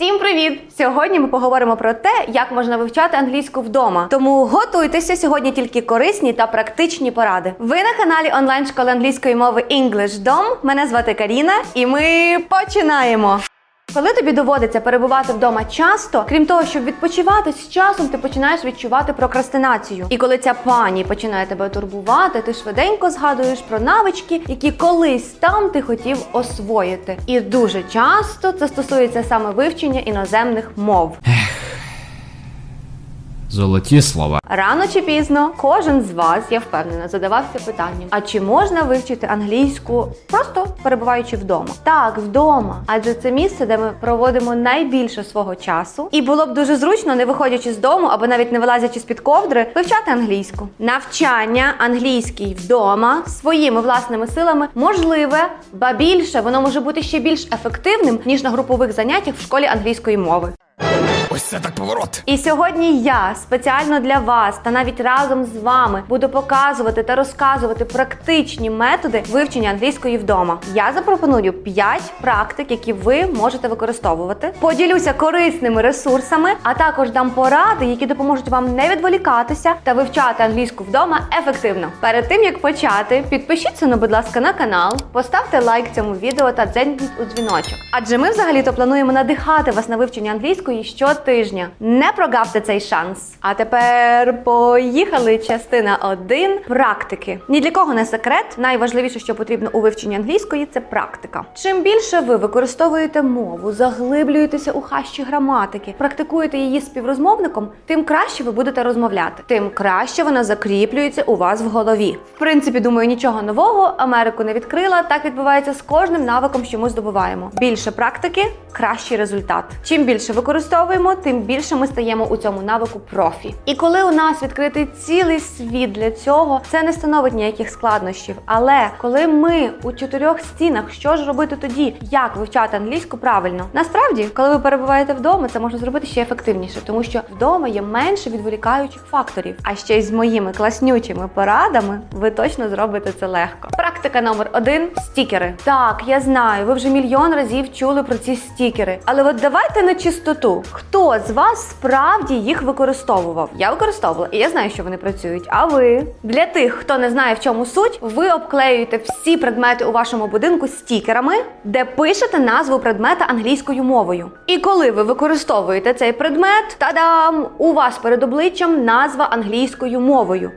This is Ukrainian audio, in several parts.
Всім привіт! Сьогодні ми поговоримо про те, як можна вивчати англійську вдома. Тому готуйтеся сьогодні тільки корисні та практичні поради. Ви на каналі онлайн школи англійської мови EnglishDom. Мене звати Каріна, і ми починаємо. Коли тобі доводиться перебувати вдома часто, крім того, щоб відпочивати, з часом ти починаєш відчувати прокрастинацію. І коли ця пані починає тебе турбувати, ти швиденько згадуєш про навички, які колись там ти хотів освоїти. І дуже часто це стосується саме вивчення іноземних мов. Золоті слова. Рано чи пізно кожен з вас, я впевнена, задавався питанням: а чи можна вивчити англійську просто перебуваючи вдома? Так, вдома, адже це місце, де ми проводимо найбільше свого часу, і було б дуже зручно, не виходячи з дому або навіть не вилазячи з під ковдри, вивчати англійську. Навчання англійській вдома своїми власними силами можливе, ба більше воно може бути ще більш ефективним ніж на групових заняттях в школі англійської мови. Ось це так поворот. І сьогодні я спеціально для вас та навіть разом з вами буду показувати та розказувати практичні методи вивчення англійської вдома. Я запропоную 5 практик, які ви можете використовувати. Поділюся корисними ресурсами, а також дам поради, які допоможуть вам не відволікатися та вивчати англійську вдома ефективно. Перед тим як почати, підпишіться, ну, будь ласка, на канал, поставте лайк цьому відео та дзенькніть у дзвіночок. Адже ми взагалі-то плануємо надихати вас на вивчення англійської щотижня. Не прогавте цей шанс. А тепер поїхали. Частина 1. практики. Ні для кого не секрет. Найважливіше, що потрібно у вивченні англійської, це практика. Чим більше ви використовуєте мову, заглиблюєтеся у хащі граматики, практикуєте її співрозмовником, тим краще ви будете розмовляти, тим краще вона закріплюється у вас в голові. В принципі, думаю, нічого нового Америку не відкрила. Так відбувається з кожним навиком, що ми здобуваємо. Більше практики, кращий результат. Чим більше використовуємо, тим більше ми стаємо у цьому навику профі. І коли у нас відкритий цілий світ для цього, це не становить ніяких складнощів. Але коли ми у чотирьох стінах, що ж робити тоді, як вивчати англійську правильно? Насправді, коли ви перебуваєте вдома, це можна зробити ще ефективніше, тому що вдома є менше відволікаючих факторів. А ще й з моїми класнючими порадами ви точно зробите це легко. Практика номер один стікери. Так, я знаю, ви вже мільйон разів чули про ці стікери. Але от давайте на чистоту. Хто з вас справді їх використовував? Я використовувала, і я знаю, що вони працюють. А ви для тих, хто не знає, в чому суть, ви обклеюєте всі предмети у вашому будинку стікерами, де пишете назву предмета англійською мовою. І коли ви використовуєте цей предмет, та-дам! У вас перед обличчям назва англійською мовою.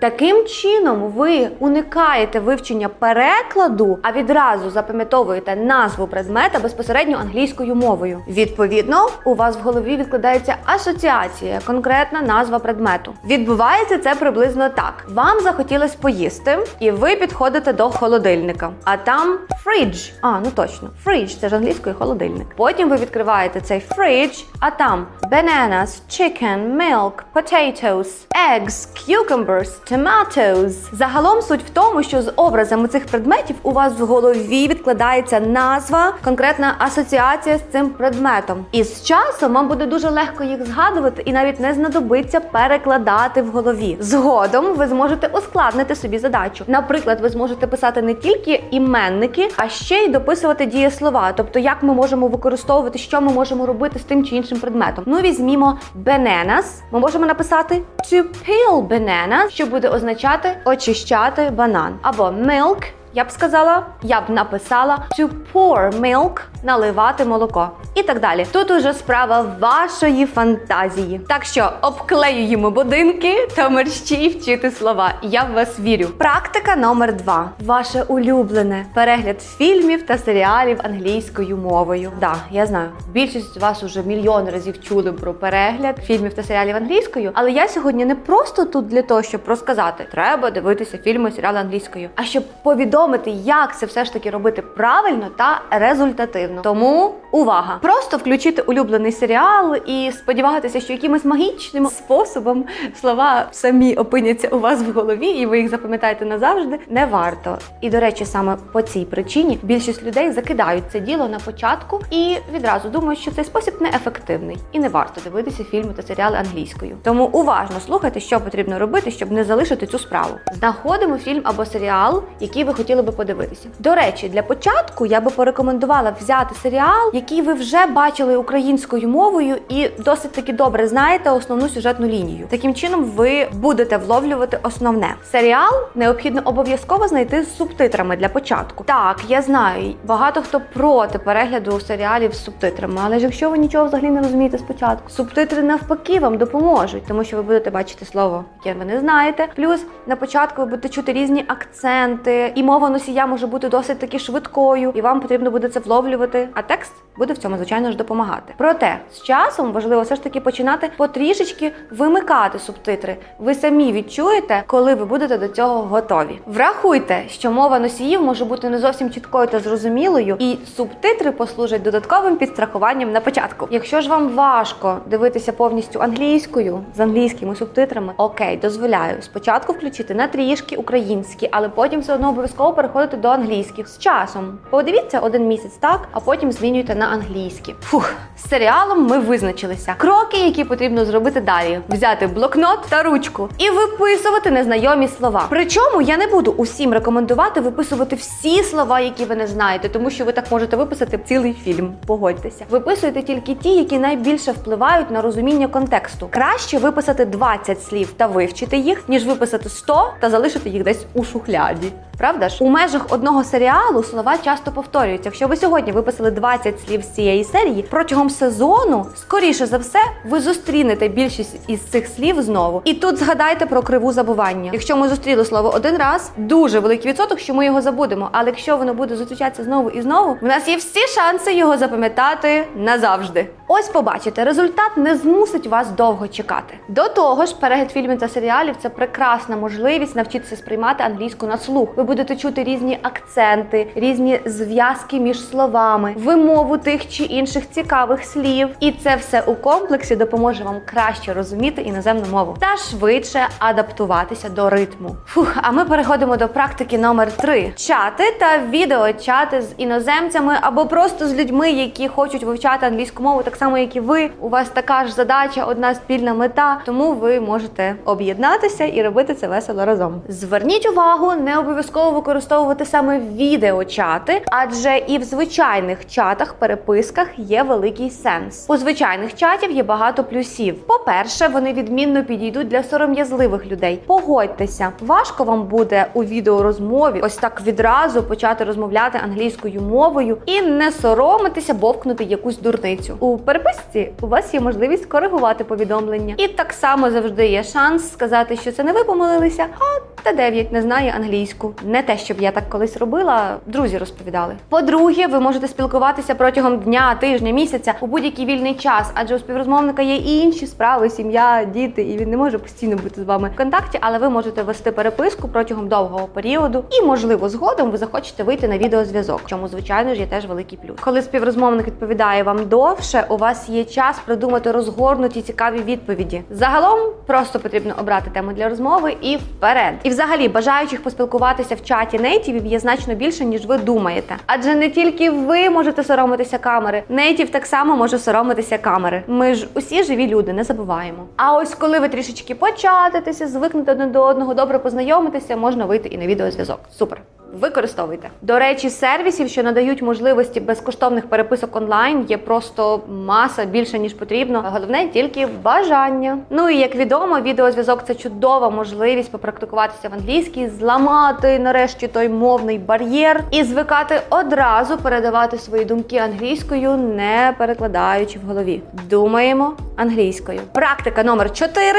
Таким чином ви уникаєте вивчення перекладу, а відразу запам'ятовуєте назву предмета безпосередньо англійською мовою. Відповідно, у вас в голові відкладається асоціація, конкретна назва предмету. Відбувається це приблизно так: вам захотілось поїсти, і ви підходите до холодильника. А там фридж. А, ну точно, фридж це ж англійською холодильник. Потім ви відкриваєте цей фридж, а там bananas, chicken, milk, potatoes, eggs, cucumbers, tomatoes. Загалом суть в тому, що з образами цих предметів у вас в голові відкладається назва, конкретна асоціація з цим предметом. І з часом вам буде дуже легко їх згадувати і навіть не знадобиться перекладати в голові. Згодом ви зможете ускладнити собі задачу. Наприклад, ви зможете писати не тільки іменники, а ще й дописувати дієслова, тобто як ми можемо використовувати, що ми можемо робити з тим чи іншим предметом. Ну візьмімо bananas. Ми можемо написати to peel bananas, що означати очищати банан, або milk. Я б сказала, я б написала to pour milk – наливати молоко. І так далі. Тут уже справа вашої фантазії. Так що обклеюємо будинки та мерщій вчити слова. Я в вас вірю. Практика номер два. Ваше улюблене перегляд фільмів та серіалів англійською мовою. Да, я знаю. Більшість з вас уже мільйон разів чули про перегляд фільмів та серіалів англійською. Але я сьогодні не просто тут для того, щоб розказати, треба дивитися фільми, серіали англійською, а щоб повідомити, як це все ж таки робити правильно та результативно. Тому увага! Просто включити улюблений серіал і сподіватися, що якимось магічним способом слова самі опиняться у вас в голові, і ви їх запам'ятаєте назавжди. Не варто. І до речі, саме по цій причині більшість людей закидають це діло на початку і відразу думають, що цей спосіб неефективний і не варто дивитися фільми та серіали англійською. Тому уважно слухайте, що потрібно робити, щоб не залишити цю справу. Знаходимо фільм або серіал, який ви хотіли хотіли би подивитися. До речі, для початку я би порекомендувала взяти серіал, який ви вже бачили українською мовою і досить таки добре знаєте основну сюжетну лінію. Таким чином, ви будете вловлювати основне. Серіал необхідно обов'язково знайти з субтитрами для початку. Так, я знаю, багато хто проти перегляду серіалів з субтитрами, але ж якщо ви нічого взагалі не розумієте спочатку, субтитри навпаки вам допоможуть, тому що ви будете бачити слово, яке ви не знаєте. Плюс на початку ви будете чути різні акценти, і мова носія може бути досить таки швидкою, і вам потрібно буде це вловлювати. А текст буде в цьому, звичайно ж, допомагати. Проте з часом важливо все ж таки починати потрішечки вимикати субтитри. Ви самі відчуєте, коли ви будете до цього готові. Врахуйте, що мова носіїв може бути не зовсім чіткою та зрозумілою, і субтитри послужать додатковим підстрахуванням на початку. Якщо ж вам важко дивитися повністю англійською з англійськими субтитрами, окей, дозволяю спочатку включити на трішки українські, але потім все одно обов'язково переходити до англійських з часом. Подивіться один місяць так, а потім змінюйте на англійські. Фух, з серіалом ми визначилися. Кроки, які потрібно зробити далі: взяти блокнот та ручку і виписувати незнайомі слова. Причому я не буду усім рекомендувати виписувати всі слова, які ви не знаєте, тому що ви так можете виписати цілий фільм. Погодьтеся. Виписуйте тільки ті, які найбільше впливають на розуміння контексту. Краще виписати 20 слів та вивчити їх, ніж виписати 100 та залишити їх десь у шухляді. Правда ж, у межах одного серіалу слова часто повторюються. Якщо ви сьогодні виписали 20 слів з цієї серії, протягом сезону, скоріше за все, ви зустрінете більшість із цих слів знову. І тут згадайте про криву забування. Якщо ми зустріли слово один раз, дуже великий відсоток, що ми його забудемо. Але якщо воно буде зустрічатися знову і знову, в нас є всі шанси його запам'ятати назавжди. Ось побачите, результат не змусить вас довго чекати. До того ж, перегляд фільмів та серіалів це прекрасна можливість навчитися сприймати англійську на слух. Ви будете чути різні акценти, різні зв'язки між словами, вимову тих чи інших цікавих слів. І це все у комплексі допоможе вам краще розуміти іноземну мову та швидше адаптуватися до ритму. Фух, а ми переходимо до практики номер 3. чати та відеочати з іноземцями або просто з людьми, які хочуть вивчати англійську мову, так само як і ви. У вас така ж задача, одна спільна мета, тому ви можете об'єднатися і робити це весело разом. Зверніть увагу, не обов'язково використовувати саме відеочати, адже і в звичайних чатах, переписках є великий сенс. У звичайних чатів є багато плюсів. По-перше, вони відмінно підійдуть для сором'язливих людей. Погодьтеся, важко вам буде у відеорозмові ось так відразу почати розмовляти англійською мовою і не соромитися бовкнути якусь дурницю. У переписці у вас є можливість коригувати повідомлення. І так само завжди є шанс сказати, що це не ви помилилися, а Т9 не знає англійську. Не те, щоб я так колись робила, друзі розповідали. По-друге, ви можете спілкуватися протягом дня, тижня, місяця у будь-який вільний час, адже у співрозмовника є і інші справи, сім'я, діти, і він не може постійно бути з вами в контакті, але ви можете вести переписку протягом довгого періоду, і, можливо, згодом ви захочете вийти на відеозв'язок, чому, звичайно ж, є теж великий плюс. Коли співрозмовник відповідає вам довше, у вас є час придумати розгорнуті цікаві відповіді. Загалом просто потрібно обрати тему для розмови і вперед. Взагалі бажаючих поспілкуватися в чаті нейтівів є значно більше, ніж ви думаєте. Адже не тільки ви можете соромитися камери, нейтів так само може соромитися камери. Ми ж усі живі люди, не забуваємо. А ось коли ви трішечки початитеся, звикнете один до одного, добре познайомитися, можна вийти і на відеозв'язок. Супер. Використовуйте. До речі, сервісів, що надають можливості безкоштовних переписок онлайн, є просто маса більше ніж потрібно. Головне тільки бажання. Ну і як відомо, відеозв'язок це чудова можливість попрактикуватися в англійській, зламати нарешті той мовний бар'єр і звикати одразу передавати свої думки англійською, не перекладаючи в голові. Думаємо англійською. Практика номер 4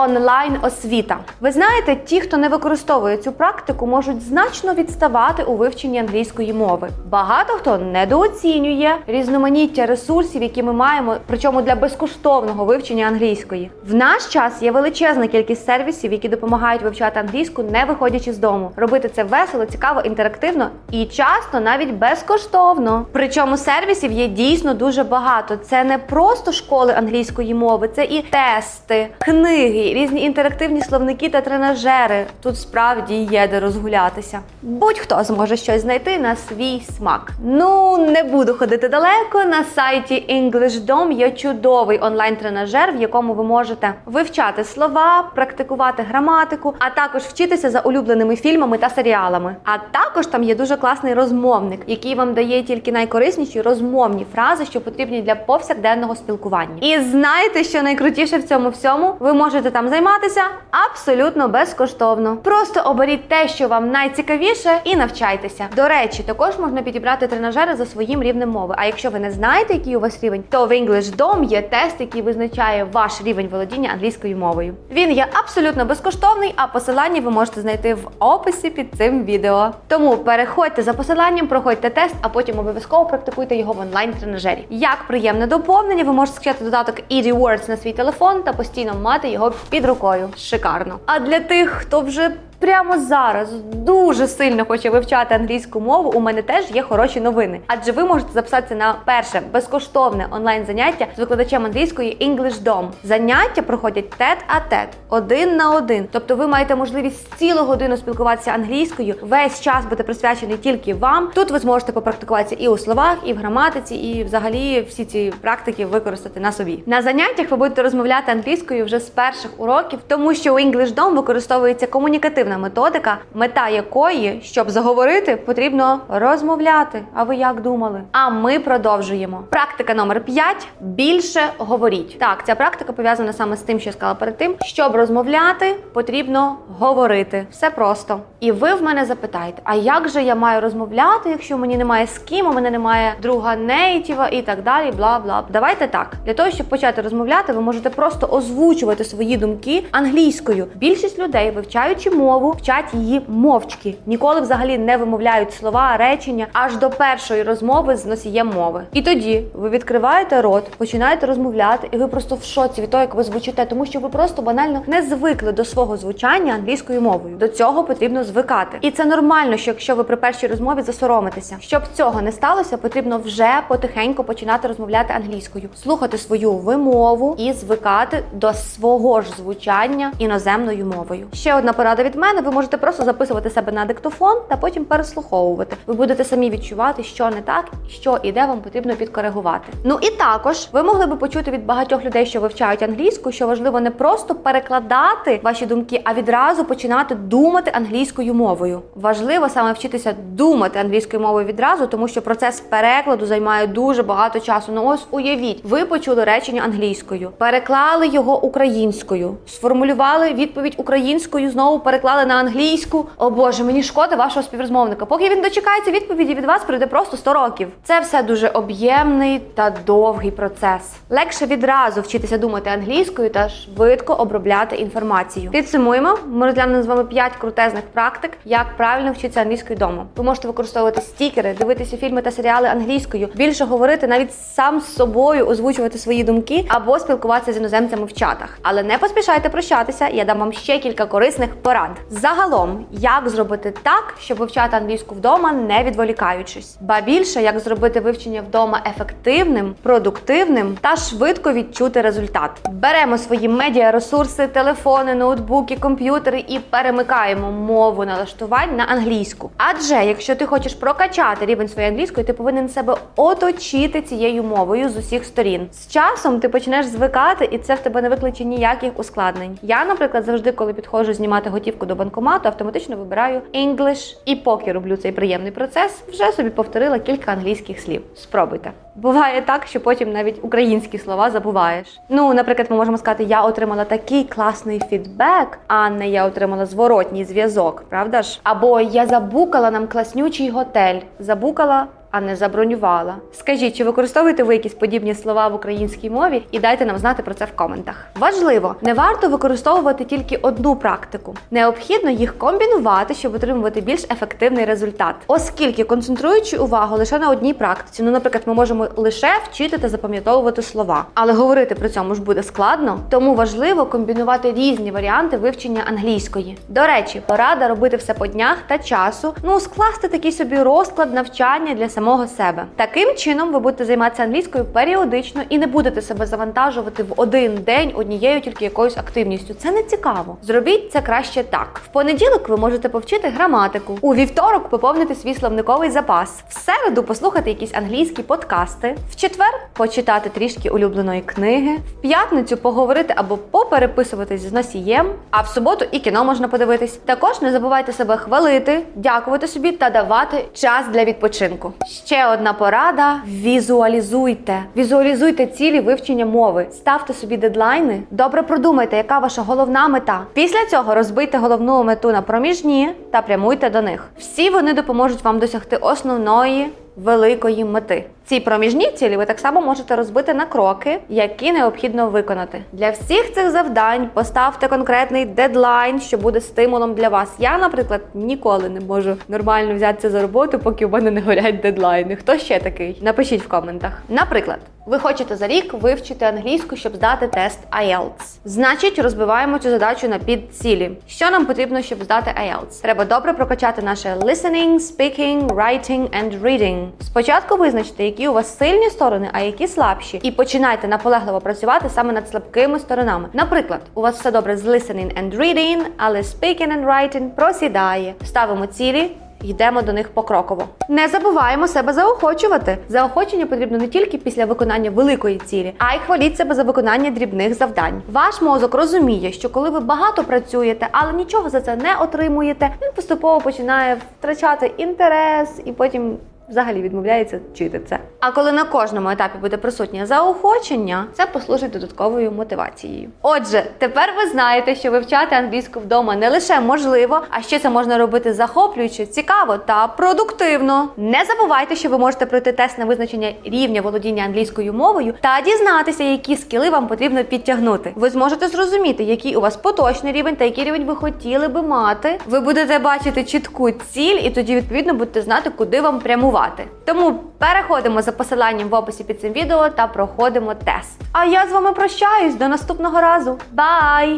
Онлайн освіта. Ви знаєте, ті, хто не використовує цю практику, можуть значно відставати у вивченні англійської мови. Багато хто недооцінює різноманіття ресурсів, які ми маємо, причому для безкоштовного вивчення англійської. В наш час є величезна кількість сервісів, які допомагають вивчати англійську, не виходячи з дому. Робити це весело, цікаво, інтерактивно і часто навіть безкоштовно. Причому сервісів є дійсно дуже багато. Це не просто школи англійської мови, це і тести, книги різні інтерактивні словники та тренажери. Тут справді є де розгулятися. Будь-хто зможе щось знайти на свій смак. Ну не буду ходити далеко. На сайті EnglishDom є чудовий онлайн-тренажер, в якому ви можете вивчати слова, практикувати граматику, а також вчитися за улюбленими фільмами та серіалами. А також там є дуже класний розмовник, який вам дає тільки найкорисніші розмовні фрази, що потрібні для повсякденного спілкування. І знаєте, що найкрутіше в цьому всьому? Ви можете там займатися абсолютно безкоштовно. Просто оберіть те, що вам найцікавіше, і навчайтеся. До речі, також можна підібрати тренажери за своїм рівнем мови. А якщо ви не знаєте, який у вас рівень, то в EnglishDom є тест, який визначає ваш рівень володіння англійською мовою. Він є абсолютно безкоштовний, а посилання ви можете знайти в описі під цим відео. Тому переходьте за посиланням, проходьте тест, а потім обов'язково практикуйте його в онлайн-тренажері. Як приємне доповнення, ви можете скачати додаток Easy Words на свій телефон та постійно мати його під рукою. Шикарно. А для тих, хто вже Прямо зараз дуже сильно хоче вивчати англійську мову. У мене теж є хороші новини, адже ви можете записатися на перше безкоштовне онлайн заняття з викладачем англійської EnglishDom. Заняття проходять тет а тет, один на один. Тобто ви маєте можливість цілу годину спілкуватися англійською. Весь час буде присвячений тільки вам. Тут ви зможете попрактикуватися і у словах, і в граматиці, і взагалі всі ці практики використати на собі. На заняттях ви будете розмовляти англійською вже з перших уроків, тому що у EnglishDom використовується комунікативна методика, мета якої, щоб заговорити, потрібно розмовляти. А ви як думали? А ми продовжуємо. Практика номер 5. Більше говоріть. Так, ця практика пов'язана саме з тим, що я сказала перед тим. Щоб розмовляти, потрібно говорити. Все просто. І ви в мене запитаєте: а як же я маю розмовляти, якщо мені немає з ким, у мене немає друга нейтіва і так далі. Бла бла. Давайте так. Для того, щоб почати розмовляти, ви можете просто озвучувати свої думки англійською. Більшість людей, вивчаючи мову, вчать її мовчки. Ніколи взагалі не вимовляють слова, речення аж до першої розмови з носієм мови. І тоді ви відкриваєте рот, починаєте розмовляти, і ви просто в шоці від того, як ви звучите, тому що ви просто банально не звикли до свого звучання англійською мовою. До цього потрібно звикати. І це нормально, що якщо ви при першій розмові засоромитеся. Щоб цього не сталося, потрібно вже потихеньку починати розмовляти англійською, слухати свою вимову і звикати до свого ж звучання іноземною мовою. Ще одна порада від мене: ви можете просто записувати себе на диктофон та потім переслуховувати. Ви будете самі відчувати, що не так, що і де вам потрібно підкоригувати. Ну і також ви могли би почути від багатьох людей, що вивчають англійську, що важливо не просто перекладати ваші думки, а відразу починати думати англійською мовою. Важливо саме вчитися думати англійською мовою відразу, тому що процес перекладу займає дуже багато часу. Ну ось уявіть, ви почули речення англійською, переклали його українською, сформулювали відповідь українською, знову переклали на англійську. О Боже, мені шкода вашого співрозмовника. Поки він дочекається відповіді від вас, пройде просто 100 років. Це все дуже об'ємний та довгий процес. Легше відразу вчитися думати англійською та швидко обробляти інформацію. Підсумуємо, ми розглянули з вами 5 крутезних практик, як правильно вчитися англійською вдома. Ви можете використовувати стікери, дивитися фільми та серіали англійською, більше говорити навіть сам з собою, озвучувати свої думки або спілкуватися з іноземцями в чатах. Але не поспішайте прощатися, я дам вам ще кілька корисних порад. Загалом, як зробити так, щоб вивчати англійську вдома, не відволікаючись, ба більше як зробити вивчення вдома ефективним, продуктивним та швидко відчути результат. Беремо свої медіа ресурси, телефони, ноутбуки, комп'ютери і перемикаємо мову налаштувань на англійську. Адже якщо ти хочеш прокачати рівень своєї англійської, ти повинен себе оточити цією мовою з усіх сторін. З часом ти почнеш звикати, і це в тебе не викличе ніяких ускладнень. Я, наприклад, завжди, коли підходжу знімати готівку до банкомату, автоматично вибираю English. І поки роблю цей приємний процес, вже собі повторила кілька англійських слів. Спробуйте. Буває так, що потім навіть українські слова забуваєш. Ну, наприклад, ми можемо сказати, я отримала такий класний фідбек, а не я отримала зворотній зв'язок, правда ж? Або я забукала нам класнючий готель. Забукала. А не забронювала. Скажіть, чи використовуєте ви якісь подібні слова в українській мові і дайте нам знати про це в коментах. Важливо, не варто використовувати тільки одну практику. Необхідно їх комбінувати, щоб отримувати більш ефективний результат. Оскільки концентруючи увагу лише на одній практиці, ну, наприклад, ми можемо лише вчити та запам'ятовувати слова, але говорити при цьому ж буде складно, тому важливо комбінувати різні варіанти вивчення англійської. До речі, порада робити все по днях та часу, ну скласти такий собі розклад навчання для самого себе. Таким чином ви будете займатися англійською періодично і не будете себе завантажувати в один день однією тільки якоюсь активністю. Це не цікаво. Зробіть це краще так. В понеділок ви можете повчити граматику. У вівторок поповнити свій словниковий запас. В середу послухати якісь англійські подкасти. В четвер почитати трішки улюбленої книги. В п'ятницю поговорити або попереписуватись з носієм. А в суботу і кіно можна подивитись. Також не забувайте себе хвалити, дякувати собі та давати час для відпочинку. Ще одна порада: візуалізуйте. Візуалізуйте цілі вивчення мови, ставте собі дедлайни. Добре продумайте, яка ваша головна мета. Після цього розбийте головну мету на проміжні та прямуйте до них. Всі вони допоможуть вам досягти основної. Великої мети ці проміжні цілі ви так само можете розбити на кроки, які необхідно виконати. Для всіх цих завдань поставте конкретний дедлайн, що буде стимулом для вас. Я, наприклад, ніколи не можу нормально взятися за роботу, поки у мене не горять дедлайни. Хто ще такий? Напишіть в коментах. Наприклад, ви хочете за рік вивчити англійську, щоб здати тест IELTS. Значить, розбиваємо цю задачу на підцілі. Що нам потрібно, щоб здати IELTS? Треба добре прокачати наше listening, speaking, writing and reading. Спочатку визначте, які у вас сильні сторони, а які слабші, і починайте наполегливо працювати саме над слабкими сторонами. Наприклад, у вас все добре з listening and reading, але speaking and writing просідає. Ставимо цілі. Йдемо до них покроково. Не забуваємо себе заохочувати. Заохочення потрібно не тільки після виконання великої цілі, а й хваліть себе за виконання дрібних завдань. Ваш мозок розуміє, що коли ви багато працюєте, але нічого за це не отримуєте, він поступово починає втрачати інтерес і потім. Взагалі відмовляється вчити це. А коли на кожному етапі буде присутнє заохочення, це послужить додатковою мотивацією. Отже, тепер ви знаєте, що вивчати англійську вдома не лише можливо, а ще це можна робити захоплююче, цікаво та продуктивно. Не забувайте, що ви можете пройти тест на визначення рівня володіння англійською мовою та дізнатися, які скіли вам потрібно підтягнути. Ви зможете зрозуміти, який у вас поточний рівень та який рівень ви хотіли би мати. Ви будете бачити чітку ціль, і тоді відповідно будете знати, куди вам прямувати. Тому переходимо за посиланням в описі під цим відео та проходимо тест. А я з вами прощаюсь до наступного разу. Бай!